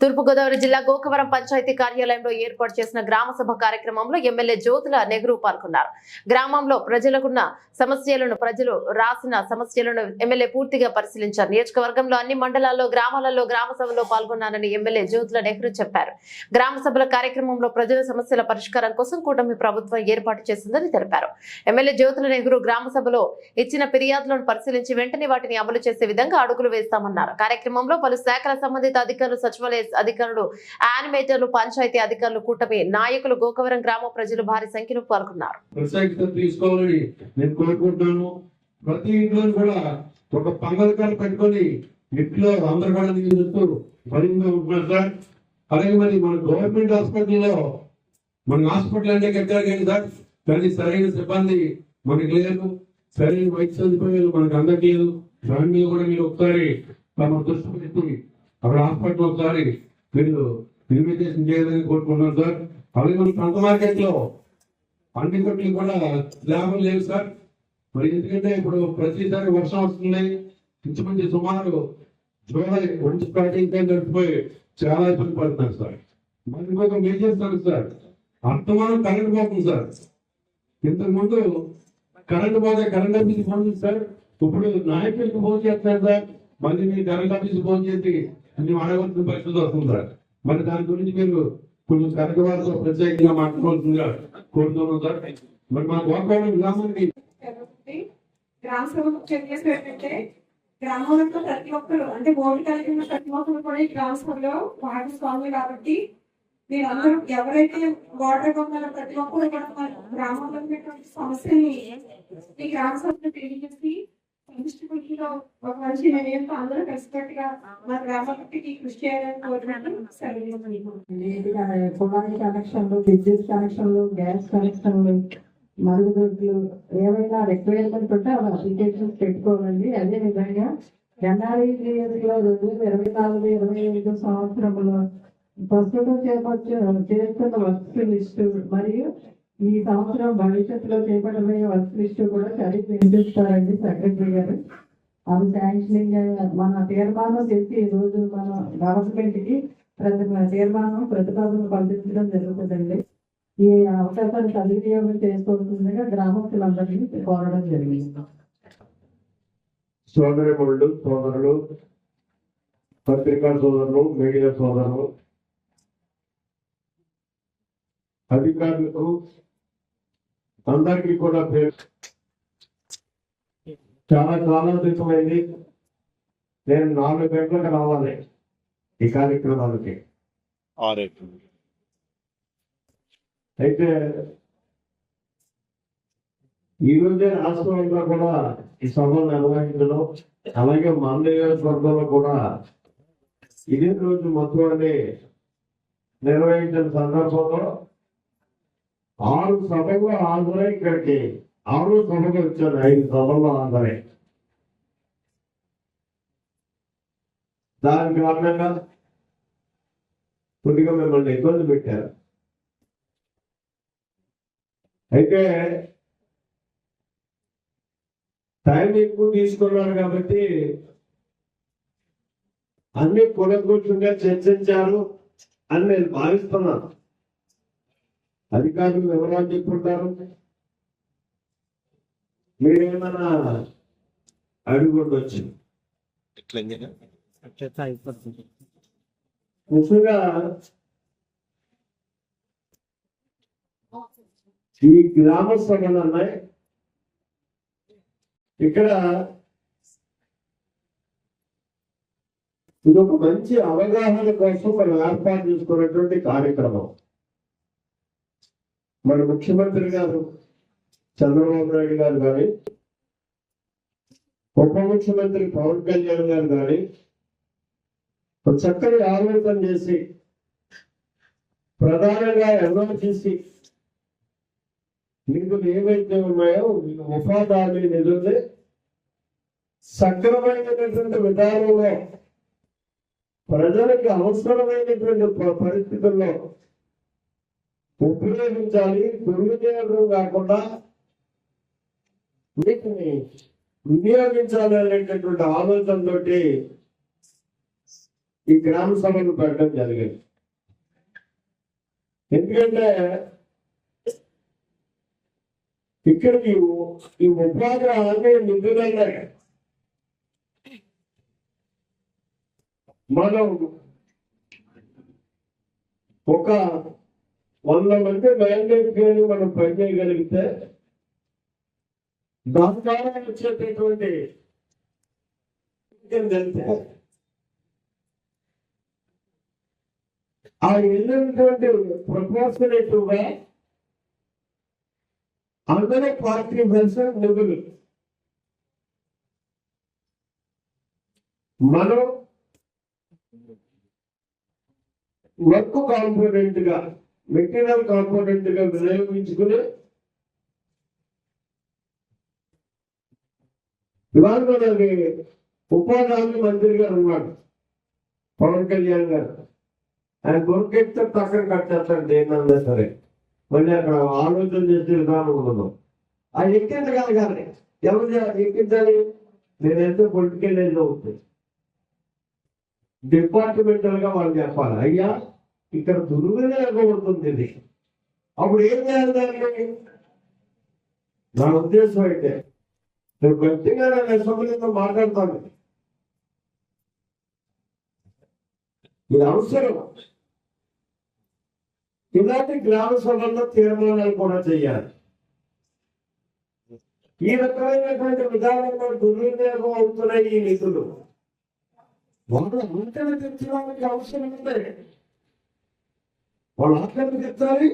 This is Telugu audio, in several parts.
తూర్పుగోదావరి జిల్లా గోకవరం పంచాయతీ కార్యాలయంలో ఏర్పాటు చేసిన గ్రామ సభ కార్యక్రమంలో ఎమ్మెల్యే జ్యోతుల నెహ్రూ పాల్గొన్నారు. గ్రామంలో ప్రజలకున్న సమస్యలను ప్రజలు రాసిన సమస్యలను ఎమ్మెల్యే పూర్తిగా పరిశీలించారు. నియోజకవర్గంలో అన్ని మండలాల్లో గ్రామాలలో గ్రామ సభలో పాల్గొన్నారని ఎమ్మెల్యే జ్యోతుల నెహ్రూ చెప్పారు. గ్రామ సభల కార్యక్రమంలో ప్రజల సమస్యల పరిష్కారం కోసం కూటమి ప్రభుత్వం ఏర్పాటు చేసిందని తెలిపారు. ఎమ్మెల్యే జ్యోతుల నెహ్రూ గ్రామ సభలో ఇచ్చిన ఫిర్యాదులను పరిశీలించి వెంటనే వాటిని అమలు చేసే విధంగా అడుగులు వేస్తామన్నారు. కార్యక్రమంలో పలు శాఖల సంబంధిత అధికారులు సచివాలయ అధికారులు యానిమేటర్లు పంచాయతీ అధికారులు కూటమి నాయకులు గోకవరం గ్రామ ప్రజలు భారీ సంఖ్యలో పాల్గొన్నారు. నేను కోరుకుంటున్నాను. ప్రతి ఇంట్లో కూడా ఒక పంగలకాలు పెట్టుకొని ఇంట్లో అందరూ కూడా ఉంటున్నారు సార్. అలాగే మరి మన గవర్నమెంట్ హాస్పిటల్లో మన హాస్పిటల్ అంటే కట్టారు కానీ సార్. కానీ సరైన సిబ్బంది మనకి లేదు సరైన వైద్య సదుపాయాలు మనకు అందట్లేదు దాని మీద కూడా మీరు ఒకసారి తమ దృష్టి పెట్టి అక్కడ హాస్పిటల్ ఒకసారి మీరు ఇన్విటేషన్ చేయాలని కోరుకుంటున్నాను సార్. అలాగే మన పంట మార్కెట్లో అన్ని కొట్లు కూడా లాభం లేవు సార్. మరి ఎందుకంటే ఇప్పుడు ప్రతిసారి వర్షం వస్తుంది. ఇంచుమించు సుమారు జూలై ఒంటి స్టార్టింగ్ టైం గడిచిపోయి చాలా ఇబ్బంది పడుతున్నారు సార్. మరి ఇంకొక మేజర్ సార్? సార్ అర్థమానం కరెంట్ పోతుంది సార్. ఇంతకు ముందు కరెంట్ పోతే కరెంట్ ఆఫీస్ ఫోన్ చేసి సార్. ఇప్పుడు నాయకులకు ఫోన్ చేస్తున్నారు సార్. మళ్ళీ మీరు కరెంట్ ఆఫీస్ ఫోన్ చేసి మేము అడగవలసిన పరిస్థితి వస్తుంది మరి దాని గురించి మీరు కొంచెం కరెంట్ వారితో ప్రత్యేకంగా మాట్లాడవలసిందిగా కోరుతున్నాం సార్. మరి మా గోపాలం గ్రామానికి గ్రామ సభకు ముఖ్య ఏంటంటే గ్రామంలో ప్రతి ఒక్కరు అంటే బోర్డు కలిగి ఉన్న ప్రతి ఒక్కరు కూడా ఈ గ్రామ సభలో భాగస్వాములు కాబట్టి మీరందరూ ఎవరైతే వాటర్ పొందాలో ప్రతి ఒక్కరు కూడా గ్రామంలో ఉన్నటువంటి సమస్యని ఈ గ్రామ సభలో తెలియజేసి సమిష్టి కృషిలో ఒక మంచి నిర్ణయంతో అందరూ కలిసికట్టుగా మన గ్రామానికి కృషి చేయాలని కోరుకుంటూ సెలవు కనెక్షన్లు విద్యుత్ కనెక్షన్లు గ్యాస్ కనెక్షన్లు మరుగుదొడ్లు ఏవైనా రిక్వైర్మెంట్ ఉంటే అవి అప్లికేషన్స్ పెట్టుకోవాలండి అదే విధంగా ఎన్ఆర్ఈజీఎస్లో రెండు వేల ఇరవై నాలుగు ఇరవై ఐదు సంవత్సరంలో ప్రస్తుతం చేపట్టు చేస్తున్న వర్క్స్ లిస్టు మరియు ఈ సంవత్సరం భవిష్యత్తులో చేపట్టబోయే వర్క్స్ కూడా చదివి వినిపిస్తారండి సెక్రటరీ గారు. అది శాంక్షనింగ్ మన తీర్మానం చేసి ఈ రోజు మన గవర్నమెంట్కి ప్రతి తీర్మానం ప్రతిపాదన పంపించడం జరుగుతుందండి. ఈ అవకాశాన్ని సద్వినియోగం చేసుకోవాల్సిందిగా గ్రామస్తులందరినీ కోరడం జరిగింది. సోదరిమణులు సోదరులు పత్రికా సోదరులు మీడియా సోదరులు అధికారులకు అందరికీ కూడా చాలా కాలం క్రితమైంది నేను నాలుగు గంటలకు రావాలి ఈ కార్యక్రమాలకి అయితే ఈ రోజే రాష్ట్రంలో కూడా ఈ సభలు నిర్వహించడం అలాగే మన నియోజకవర్గంలో కూడా ఇదే రోజు మొత్తాన్ని నిర్వహించిన సందర్భంలో ఆరు సభలు హాజరై ఇక్కడికి. ఆరు సభలు వచ్చారు ఐదు సభల్లో హాజరై దాని కారణంగా కొద్దిగా మిమ్మల్ని ఇబ్బంది పెట్టారు. అయితే టైం ఎక్కువ తీసుకున్నారు కాబట్టి అన్ని కులకూర్చుగా చర్చించారు అని నేను భావిస్తున్నాను. అధికారులు వివరాలు చెప్పుకుంటారు మీరేమన్నా అడుగుండొచ్చు. ముఖ్యంగా ఈ గ్రామ సభలు అన్నాయి. ఇక్కడ ఇది ఒక మంచి అవగాహన కోసం మనం ఏర్పాటు చేసుకున్నటువంటి కార్యక్రమం. మన ముఖ్యమంత్రి గారు చంద్రబాబు నాయుడు గారు కానీ ఉప ముఖ్యమంత్రి పవన్ కళ్యాణ్ గారు కానీ ఒక చక్కని ఆలోచన చేసి ప్రధానంగా ఎన్ఓసిసి నిధులు ఏవైతే ఉన్నాయో ఉపాధి హామీ నిధుల్ని సక్రమైనటువంటి విధానంలో ప్రజలకు అవసరమైనటువంటి పరిస్థితుల్లో ఉపయోగించాలి దుర్వినియోగం కాకుండా వీటిని వినియోగించాలి అనేటటువంటి ఆలోచనతో ఈ గ్రామ సభను పెట్టడం జరిగింది. ఎందుకంటే ఇక్కడ ఈ ఉపాధి హామీ నిధులనే మనం ఒక వంద మంది మ్యాండేట్ కానీ మనం పనిచేయగలిగితే దాని ద్వారా వచ్చేటటువంటి ఆ వెళ్ళినటువంటి ప్రపోర్షనేటివ్గా అందరూ పార్టీ పర్సెంట్ నిధులు. మనం వర్క్ కాంపోనెంట్గా మెటీరియల్ కాంపోనెంట్గా వినియోగించుకుని ఇవాళ మనకి ఉపాధి హామీ మంత్రి గారు ఉన్నాడు పవన్ కళ్యాణ్ గారు. ఆయన దొరికెత్తే పక్కన కట్టేస్తాడు దేన్నన్నా సరే. మళ్ళీ అక్కడ ఆలోచన చేసే విధానం ఉండదు. అది ఎక్కించగలగాలి ఎవరు ఎక్కించాలి? నేనైతే పొలిటికల్ ఏజ్ అవుతుంది డిపార్ట్మెంటల్గా వాళ్ళు చెప్పాలి. అయ్యా ఇక్కడ దుర్వినియోగపడుతుంది ఇది. అప్పుడు ఏం చేయాలి దాన్ని? నా ఉద్దేశం అయితే నేను గట్టిగా నేను అసెంబ్లీతో మాట్లాడతాను. ఇది అవసరం. ఇలాంటి గ్రామ సభల్లో తీర్మానాలు కూడా చేయాలి. ఈ రకమైనటువంటి విధానంలో దుర్వినియోగం అవుతున్నాయి ఈ నిధులు. వాళ్ళు ఆకలి తెచ్చడానికి అవసరం ఉంది వాళ్ళు ఆకలి చెప్తారు.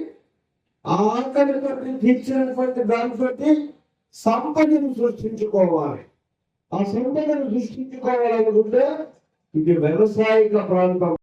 ఆ ఆకలి తీర్చినటువంటి దాంతో సంపదను సృష్టించుకోవాలి. ఆ సంపదను సృష్టించుకోవాలనుకుంటే ఇది వ్యవసాయక ప్రాంతం.